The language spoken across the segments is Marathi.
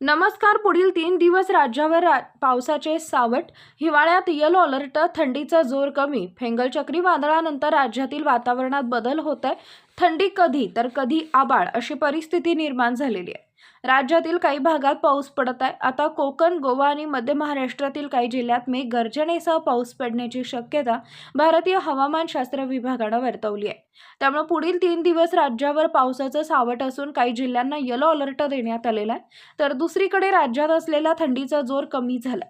नमस्कार पुढील तीन दिवस राज्यावर रा- पावसाचे सावट हिवाळ्यात येलो अलर्ट थंडीचा जोर कमी. फेंगल चक्रीवादळानंतर राज्यातील वातावरणात बदल होत आहे थंडी कधी तर कधी आबाळ अशी परिस्थिती निर्माण झालेली आहे. राज्यातील काही भागात पाऊस पडत आहे. आता कोकण गोवा आणि मध्य महाराष्ट्रातील काही जिल्ह्यात मेघगर्जनेसह पाऊस पडण्याची शक्यता भारतीय हवामानशास्त्र विभागानं वर्तवली आहे. त्यामुळे पुढील तीन दिवस राज्यावर पावसाचं सावट असून काही जिल्ह्यांना येलो अलर्ट देण्यात आलेला आहे. तर दुसरीकडे राज्यात असलेला थंडीचा जोर कमी झाला.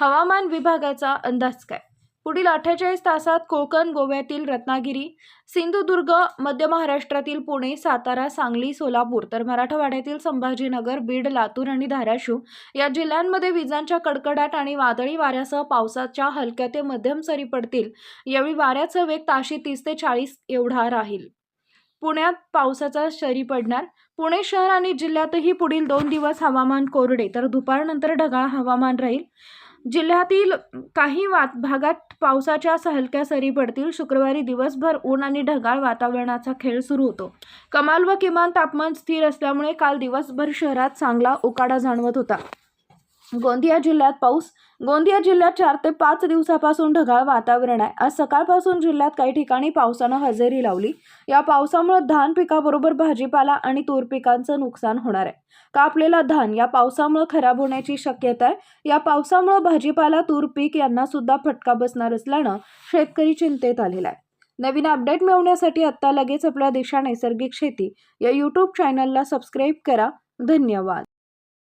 हवामान विभागाचा अंदाज काय? पुढील अठ्ठेचाळीस तासात कोकण गोव्यातील रत्नागिरी सिंधुदुर्ग मध्य महाराष्ट्रातील पुणे सातारा सांगली सोलापूर तर मराठवाड्यातील संभाजीनगर बीड लातूर आणि धाराशिव या जिल्ह्यांमध्ये विजांच्या कडकडाट आणि वादळी वाऱ्यासह पावसाच्या हलक्या ते मध्यम सरी पडतील. यावेळी वाऱ्याचा वेग ताशी तीस ते चाळीस एवढा राहील. पुण्यात पावसाचा सरी पडणार. पुणे शहर आणि जिल्ह्यातही पुढील दोन दिवस हवामान कोरडे तर दुपारनंतर ढगाळ हवामान राहील. जिल्ह्यातील काही वात भागात पावसाच्या हलक्या सरी पडतील. शुक्रवारी दिवसभर ऊन आणि ढगाळ वातावरणाचा खेळ सुरू होतो. कमाल व किमान तापमान स्थिर असल्यामुळे काल दिवसभर शहरात चांगला उकाडा जाणवत होता. गोंदिया जिल्ह्यात पाऊस गोंदिया जिल्ह्यात चार ते पाच दिवसापासून ढगाळ वातावरण आहे. आज सकाळपासून जिल्ह्यात काही ठिकाणी पावसानं हजेरी लावली. या पावसामुळे धान पिकाबरोबर भाजीपाला आणि तूर पिकांचं नुकसान होणार आहे. कापलेला धान या पावसामुळे खराब होण्याची शक्यता आहे. या पावसामुळे भाजीपाला तूर पीक यांना सुद्धा फटका बसणार असल्यानं शेतकरी चिंतेत आलेला आहे. नवीन अपडेट मिळवण्यासाठी आत्ता लगेच आपल्या दिशा नैसर्गिक शेती या यूट्यूब चॅनलला सबस्क्राईब करा. धन्यवाद.